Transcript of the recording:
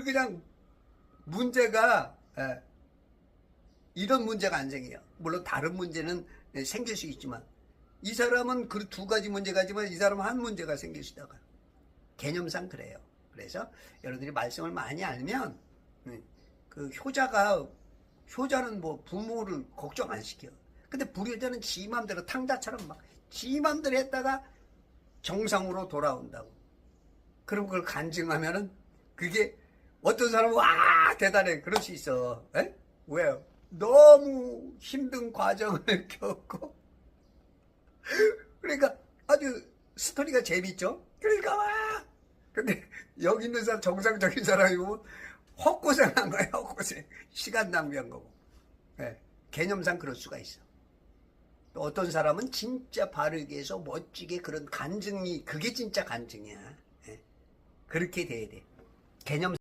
그 그냥 문제가 예, 이런 문제가 안 생겨요. 물론 다른 문제는 예, 생길 수 있지만 이 사람은 그 두 가지 문제가 지만 이 사람은 한 문제가 생길 수 있다가 개념상 그래요. 그래서 여러분들이 말씀을 많이 알면 음, 그 효자가 효자는 뭐 부모를 걱정 안 시켜. 근데 불효자는 지 맘대로 탕자처럼 막지 맘대로 했다가 정상으로 돌아온다고. 그럼 그걸 간증하면은 그게 어떤 사람은 와 대단해 그럴 수 있어. 에? 왜요? 너무 힘든 과정을 겪고 그러니까 아주 스토리가 재밌죠. 그러니까 와. 근데 여기 있는 사람 정상적인 사람이 보면 헛고생한 거야 헛고생. 시간 낭비한 거고. 예, 개념상 그럴 수가 있어. 또 어떤 사람은 진짜 바르게 해서 멋지게 그런 간증이 그게 진짜 간증이야. 예. 그렇게 돼야 돼. 개념